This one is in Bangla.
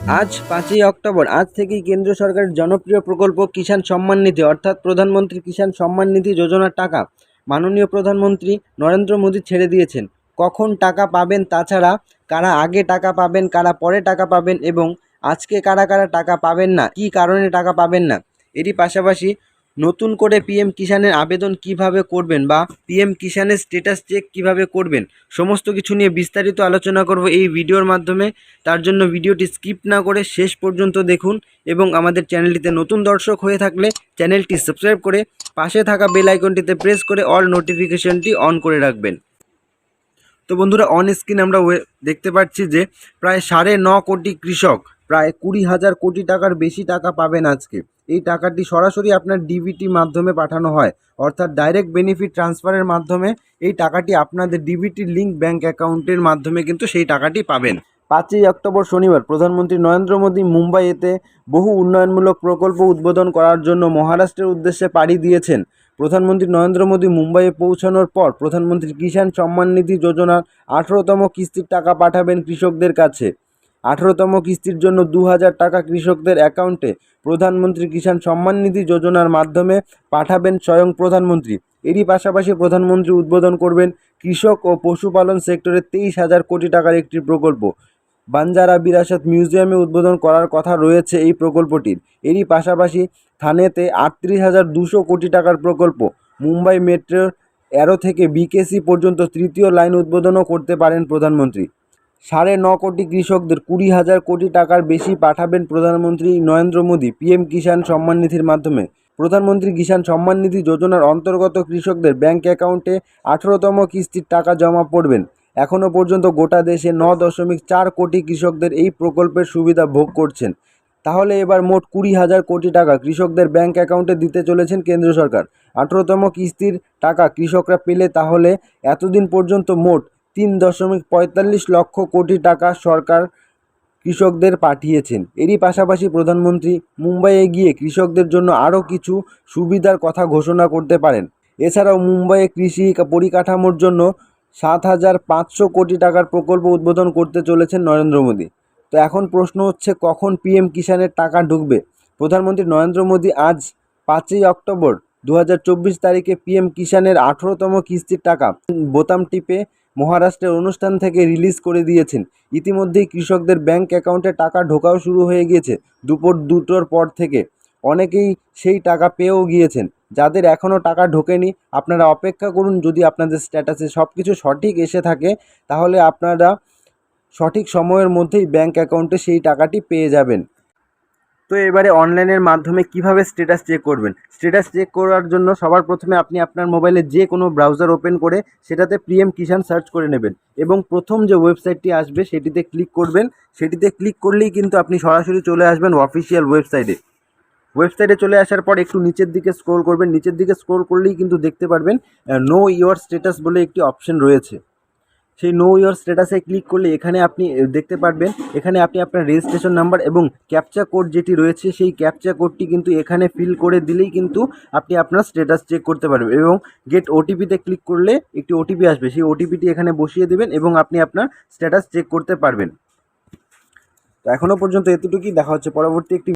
আজ পাঁচই অক্টোবর, আজ থেকেই কেন্দ্র সরকারের জনপ্রিয় প্রকল্প কিষাণ সম্মান নিধি, অর্থাৎ প্রধানমন্ত্রী কিষাণ সম্মান নিধি যোজনার টাকা মাননীয় প্রধানমন্ত্রী নরেন্দ্র মোদী ছেড়ে দিয়েছেন। কখন টাকা পাবেন তাছাড়া কারা আগে টাকা পাবেন, কারা পরে টাকা পাবেন এবং আজকে কারা কারা টাকা পাবেন না, কি কারণে টাকা পাবেন না, এরই পাশাপাশি নতুন করে পিএম কিষাণের আবেদন কীভাবে করবেন বা পিএম কিষাণের স্ট্যাটাস চেক কীভাবে করবেন, সমস্ত কিছু নিয়ে বিস্তারিত আলোচনা করব এই ভিডিওর মাধ্যমে। তার জন্য ভিডিওটি স্কিপ না করে শেষ পর্যন্ত দেখুন এবং আমাদের চ্যানেলটিতে নতুন দর্শক হয়ে থাকলে চ্যানেলটি সাবস্ক্রাইব করে পাশে থাকা বেল আইকনটিতে প্রেস করে অল নোটিফিকেশনটি অন করে রাখবেন। তো বন্ধুরা অন স্ক্রিন আমরা দেখতে পাচ্ছি যে প্রায় সাড়ে ন কোটি কৃষক, প্রায় কুড়ি হাজার কোটি টাকার বেশি টাকা পাবেন আজকে। এই টাকাটি সরাসরি আপনার ডিবিটি মাধ্যমে পাঠানো হয়। অর্থাৎ ডাইরেক্ট বেনিফিট ট্রান্সফারের মাধ্যমে এই টাকাটি আপনাদের ডিবিটি লিঙ্ক ব্যাঙ্ক অ্যাকাউন্টের মাধ্যমে কিন্তু সেই টাকাটি পাবেন। পাঁচই অক্টোবর শনিবার প্রধানমন্ত্রী নরেন্দ্র মোদী মুম্বাইতে বহু উন্নয়নমূলক প্রকল্প উদ্বোধন করার জন্য মহারাষ্ট্রের উদ্দেশ্যে পাড়ি দিয়েছেন। প্রধানমন্ত্রী নরেন্দ্র মোদী মুম্বাইয়ে পৌঁছানোর পর প্রধানমন্ত্রী কিষাণ সম্মান নিধি যোজনার আঠেরোতম কিস্তির টাকা পাঠাবেন কৃষকদের কাছে। আঠেরোতম কিস্তির জন্য দু হাজার টাকা কৃষকদের অ্যাকাউন্টে প্রধানমন্ত্রী কিষাণ সম্মান নিধি যোজনার মাধ্যমে পাঠাবেন স্বয়ং প্রধানমন্ত্রী। এরই পাশাপাশি প্রধানমন্ত্রী উদ্বোধন করবেন কৃষক ও পশুপালন সেক্টরে তেইশ হাজার কোটি টাকার একটি প্রকল্প। বাঞ্জারা বিরাসত মিউজিয়ামে উদ্বোধন করার কথা রয়েছে এই প্রকল্পটির এরই পাশাপাশি থানেতে আটত্রিশ হাজার দুশো কোটি টাকার প্রকল্প। মুম্বাই মেট্রোর অ্যারো থেকে বিকেসি পর্যন্ত তৃতীয় লাইন উদ্বোধনও করতে পারেন প্রধানমন্ত্রী। সাড়ে ন কোটি কৃষকদের কুড়ি হাজার কোটি টাকার বেশি পাঠাবেন প্রধানমন্ত্রী নরেন্দ্র মোদী, পিএম কিষাণ সম্মান নিধির মাধ্যমে। প্রধানমন্ত্রী কিষাণ সম্মান নিধি যোজনার অন্তর্গত কৃষকদের ব্যাংক অ্যাকাউন্টে আঠেরোতম কিস্তির টাকা জমা পড়বেন। এখনও পর্যন্ত গোটা দেশে ন দশমিক চার কোটি কৃষকদের এই প্রকল্পের সুবিধা ভোগ করছেন। তাহলে এবার মোট কুড়ি হাজার কোটি টাকা কৃষকদের ব্যাংক অ্যাকাউন্টে দিতে চলেছেন কেন্দ্র সরকার। আঠেরোতম কিস্তির টাকা কৃষকরা পেলে তাহলে এতদিন পর্যন্ত মোট তিন দশমিক পঁয়তাল্লিশ লক্ষ কোটি টাকা সরকার কৃষকদের পাঠিয়েছেন। এরই পাশাপাশি প্রধানমন্ত্রী মুম্বাইয়ে গিয়ে কৃষকদের জন্য আরও কিছু সুবিধার কথা ঘোষণা করতে পারেন। এছাড়াও মুম্বাইয়ে কৃষি পরিকাঠামোর জন্য সাত হাজার পাঁচশো কোটি টাকার প্রকল্প উদ্বোধন করতে চলেছেন নরেন্দ্র মোদী। তো এখন প্রশ্ন হচ্ছে, কখন পিএম কিষাণের টাকা ঢুকবে? প্রধানমন্ত্রী নরেন্দ্র মোদী আজ পাঁচই অক্টোবর দু হাজার চব্বিশ তারিখে পিএম কিষাণের আঠেরোতম কিস্তির টাকা বোতাম টিপে মহারাষ্ট্রের অনুষ্ঠান থেকে রিলিজ করে দিয়েছেন। ইতিমধ্যেই কৃষকদের ব্যাংক অ্যাকাউন্টে টাকা ঢোকাও শুরু হয়ে গিয়েছে দুপুর দুটোর পর থেকে। অনেকেই সেই টাকা পেয়েও গিয়েছেন। যাদের এখনও টাকা ঢোকেনি, আপনারা অপেক্ষা করুন, যদি আপনাদের স্ট্যাটাসে সব কিছু সঠিক এসে থাকে, তাহলে আপনারা সঠিক সময়ের মধ্যেই ব্যাংক অ্যাকাউন্টে সেই টাকাটি পেয়ে যাবেন। তো এবারে অনলাইনের মাধ্যমে কীভাবে স্ট্যাটাস চেক করবেন? স্ট্যাটাস চেক করার জন্য সবার প্রথমে আপনি আপনার মোবাইলে যে কোনো ব্রাউজার ওপেন করে সেটাতে পিএম কিষাণ সার্চ করে নেবেন এবং প্রথম যে ওয়েবসাইটটি আসবে সেটিতে ক্লিক করবেন। সেটিতে ক্লিক করলেই কিন্তু আপনি সরাসরি চলে আসবেন অফিসিয়াল ওয়েবসাইটে ওয়েবসাইটে চলে আসার পর একটু নিচের দিকে স্ক্রোল করবেন। নিচের দিকে স্ক্রোল করলেই কিন্তু দেখতে পারবেন নো ইওর স্ট্যাটাস বলে একটি অপশন রয়েছে। সেই নো ইওর স্ট্যাটাসে ক্লিক করলে এখানে আপনি দেখতে পারবেন, এখানে আপনি আপনার রেজিস্ট্রেশন নাম্বার এবং ক্যাপচা কোড যেটি রয়েছে, সেই ক্যাপচা কোডটি কিন্তু এখানে ফিল করে দিলেই কিন্তু আপনি আপনার স্ট্যাটাস চেক করতে পারবেন এবং গেট ওটিপিতে ক্লিক করলে একটি ওটিপি আসবে। সেই ওটিপিটি এখানে বসিয়ে দেবেন এবং আপনি আপনার স্ট্যাটাস চেক করতে পারবেন। তো এখনও পর্যন্ত এতটুকুই। দেখা হচ্ছে পরবর্তী একটি